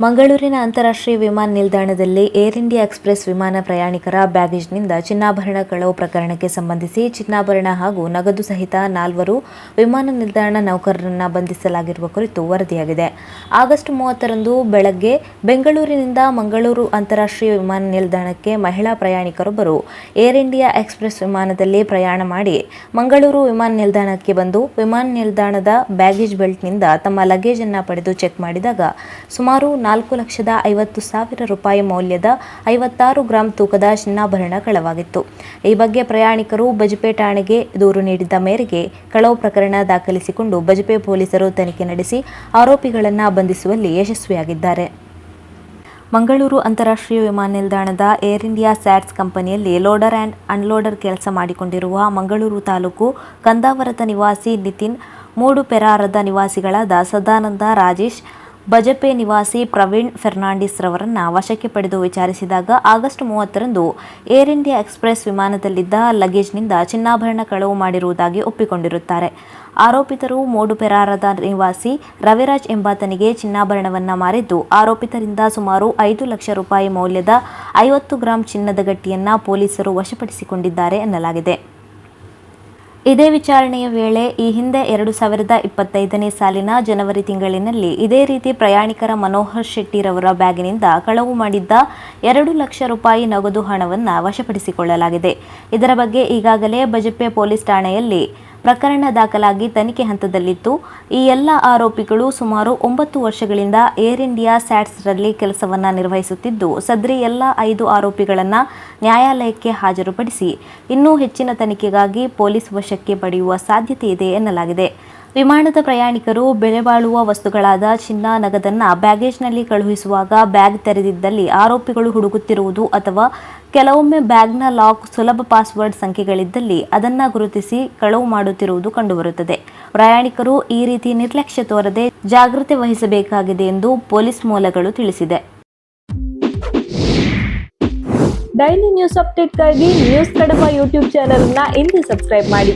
ಮಂಗಳೂರಿನ ಅಂತಾರಾಷ್ಟ್ರೀಯ ವಿಮಾನ ನಿಲ್ದಾಣದಲ್ಲಿ ಏರ್ ಇಂಡಿಯಾ ಎಕ್ಸ್ಪ್ರೆಸ್ ವಿಮಾನ ಪ್ರಯಾಣಿಕರ ಬ್ಯಾಗೇಜ್ನಿಂದ ಚಿನ್ನಾಭರಣ ಕಳವು ಪ್ರಕರಣಕ್ಕೆ ಸಂಬಂಧಿಸಿ ಚಿನ್ನಾಭರಣ ಹಾಗೂ ನಗದು ಸಹಿತ ನಾಲ್ವರು ವಿಮಾನ ನಿಲ್ದಾಣ ನೌಕರರನ್ನು ಬಂಧಿಸಲಾಗಿರುವ ಕುರಿತು ವರದಿಯಾಗಿದೆ. ಆಗಸ್ಟ್ ಮೂವತ್ತರಂದು ಬೆಳಗ್ಗೆ ಬೆಂಗಳೂರಿನಿಂದ ಮಂಗಳೂರು ಅಂತಾರಾಷ್ಟ್ರೀಯ ವಿಮಾನ ನಿಲ್ದಾಣಕ್ಕೆ ಮಹಿಳಾ ಪ್ರಯಾಣಿಕರೊಬ್ಬರು ಏರ್ ಇಂಡಿಯಾ ಎಕ್ಸ್ಪ್ರೆಸ್ ವಿಮಾನದಲ್ಲಿ ಪ್ರಯಾಣ ಮಾಡಿ ಮಂಗಳೂರು ವಿಮಾನ ನಿಲ್ದಾಣಕ್ಕೆ ಬಂದು ವಿಮಾನ ನಿಲ್ದಾಣದ ಬ್ಯಾಗೇಜ್ ಬೆಲ್ಟ್ನಿಂದ ತಮ್ಮ ಲಗೇಜನ್ನು ಪಡೆದು ಚೆಕ್ ಮಾಡಿದಾಗ ಸುಮಾರು ನಾಲ್ಕು ಲಕ್ಷದ ಐವತ್ತು ಸಾವಿರ ರೂಪಾಯಿ ಮೌಲ್ಯದ ಐವತ್ತಾರು ಗ್ರಾಂ ತೂಕದ ಚಿನ್ನಾಭರಣ ಕಳವಾಗಿತ್ತು. ಈ ಬಗ್ಗೆ ಪ್ರಯಾಣಿಕರು ಬಜಪೆ ಠಾಣೆಗೆ ದೂರು ನೀಡಿದ್ದ ಮೇರೆಗೆ ಕಳವು ಪ್ರಕರಣ ದಾಖಲಿಸಿಕೊಂಡು ಬಜಪೆ ಪೊಲೀಸರು ತನಿಖೆ ನಡೆಸಿ ಆರೋಪಿಗಳನ್ನು ಬಂಧಿಸುವಲ್ಲಿ ಯಶಸ್ವಿಯಾಗಿದ್ದಾರೆ. ಮಂಗಳೂರು ಅಂತಾರಾಷ್ಟ್ರೀಯ ವಿಮಾನ ನಿಲ್ದಾಣದ ಏರ್ ಇಂಡಿಯಾ ಸ್ಯಾಟ್ಸ್ ಕಂಪನಿಯಲ್ಲಿ ಲೋಡರ್ ಆ್ಯಂಡ್ ಅನ್ಲೋಡರ್ ಕೆಲಸ ಮಾಡಿಕೊಂಡಿರುವ ಮಂಗಳೂರು ತಾಲೂಕು ಕಂದಾವರದ ನಿವಾಸಿ ನಿತಿನ್ ಮೂಡುಪೆರಾರದ ನಿವಾಸಿಗಳಾದ ಸದಾನಂದ, ರಾಜೇಶ್ ಬಜಪೆ ನಿವಾಸಿ ಪ್ರವೀಣ್ ಫೆರ್ನಾಂಡಿಸ್ ರವರನ್ನ ವಶಕ್ಕೆ ಪಡೆದು ವಿಚಾರಿಸಿದಾಗ ಆಗಸ್ಟ್ ಮೂವತ್ತರಂದು ಏರ್ ಇಂಡಿಯಾ ಎಕ್ಸ್ಪ್ರೆಸ್ ವಿಮಾನದಲ್ಲಿದ್ದ ಲಗೇಜ್ನಿಂದ ಚಿನ್ನಾಭರಣ ಕಳವು ಮಾಡಿರುವುದಾಗಿ ಒಪ್ಪಿಕೊಂಡಿರುತ್ತಾರೆ. ಆರೋಪಿತರು ಮೋಡುಪೆರಾರದ ನಿವಾಸಿ ರವಿರಾಜ್ ಎಂಬಾತನಿಗೆ ಚಿನ್ನಾಭರಣವನ್ನು ಮಾರಿದ್ದು, ಆರೋಪಿತರಿಂದ ಸುಮಾರು ಐದು ಲಕ್ಷ ರೂಪಾಯಿ ಮೌಲ್ಯದ ಐವತ್ತು ಗ್ರಾಂ ಚಿನ್ನದ ಗಟ್ಟಿಯನ್ನು ಪೊಲೀಸರು ವಶಪಡಿಸಿಕೊಂಡಿದ್ದಾರೆ ಎನ್ನಲಾಗಿದೆ. ಇದೇ ವಿಚಾರಣೆಯ ವೇಳೆ ಈ ಹಿಂದೆ ಎರಡು ಸಾವಿರದ ಇಪ್ಪತ್ತೈದನೇ ಸಾಲಿನ ಜನವರಿ ತಿಂಗಳಿನಲ್ಲಿ ಇದೇ ರೀತಿ ಪ್ರಯಾಣಿಕರ ಮನೋಹರ್ ಶೆಟ್ಟಿರವರ ಬ್ಯಾಗಿನಿಂದ ಕಳವು ಮಾಡಿದ್ದ ಎರಡು ಲಕ್ಷ ರೂಪಾಯಿ ನಗದು ಹಣವನ್ನು ವಶಪಡಿಸಿಕೊಳ್ಳಲಾಗಿದೆ. ಇದರ ಬಗ್ಗೆ ಈಗಾಗಲೇ ಬಜಪೆ ಪೊಲೀಸ್ ಠಾಣೆಯಲ್ಲಿ ಪ್ರಕರಣ ದಾಖಲಾಗಿ ತನಿಖೆ ಹಂತದಲ್ಲಿತ್ತು. ಈ ಎಲ್ಲ ಆರೋಪಿಗಳು ಸುಮಾರು ಒಂಬತ್ತು ವರ್ಷಗಳಿಂದ ಏರ್ ಇಂಡಿಯಾ ಸ್ಯಾಟ್ಸ್ರಲ್ಲಿ ಕೆಲಸವನ್ನು ನಿರ್ವಹಿಸುತ್ತಿದ್ದು, ಸದ್ರಿ ಎಲ್ಲ ಐದು ಆರೋಪಿಗಳನ್ನು ನ್ಯಾಯಾಲಯಕ್ಕೆ ಹಾಜರುಪಡಿಸಿ, ಇನ್ನೂ ಹೆಚ್ಚಿನ ತನಿಖೆಗಾಗಿ ಪೊಲೀಸ್ ವಶಕ್ಕೆ ಪಡೆಯುವ ಸಾಧ್ಯತೆ ಇದೆ ಎನ್ನಲಾಗಿದೆ. ವಿಮಾನದ ಪ್ರಯಾಣಿಕರು ಬೆಲೆ ಬಾಳುವ ವಸ್ತುಗಳಾದ ಚಿನ್ನ, ನಗದನ್ನ ಬ್ಯಾಗೇಜ್ನಲ್ಲಿ ಕಳುಹಿಸುವಾಗ ಬ್ಯಾಗ್ ತೆರೆದಿದ್ದಲ್ಲಿ ಆರೋಪಿಗಳು ಹುಡುಕುತ್ತಿರುವುದು ಅಥವಾ ಕೆಲವೊಮ್ಮೆ ಬ್ಯಾಗ್ನ ಲಾಕ್ ಸುಲಭ ಪಾಸ್ವರ್ಡ್ ಸಂಖ್ಯೆಗಳಿದ್ದಲ್ಲಿ ಅದನ್ನ ಗುರುತಿಸಿ ಕಳವು ಮಾಡುತ್ತಿರುವುದು ಕಂಡುಬರುತ್ತದೆ. ಪ್ರಯಾಣಿಕರು ಈ ರೀತಿ ನಿರ್ಲಕ್ಷ್ಯ ತೋರದೆ ಜಾಗೃತಿ ವಹಿಸಬೇಕಾಗಿದೆ ಎಂದು ಪೊಲೀಸ್ ಮೂಲಗಳು ತಿಳಿಸಿದೆ. ಡೈಲಿ ನ್ಯೂಸ್ ಅಪ್ಡೇಟ್ಗಾಗಿ ನ್ಯೂಸ್ ಕಡಪ ಯೂಟ್ಯೂಬ್ ಚಾನೆಲ್ನ ಇಂದು ಸಬ್ಸ್ಕ್ರೈಬ್ ಮಾಡಿ.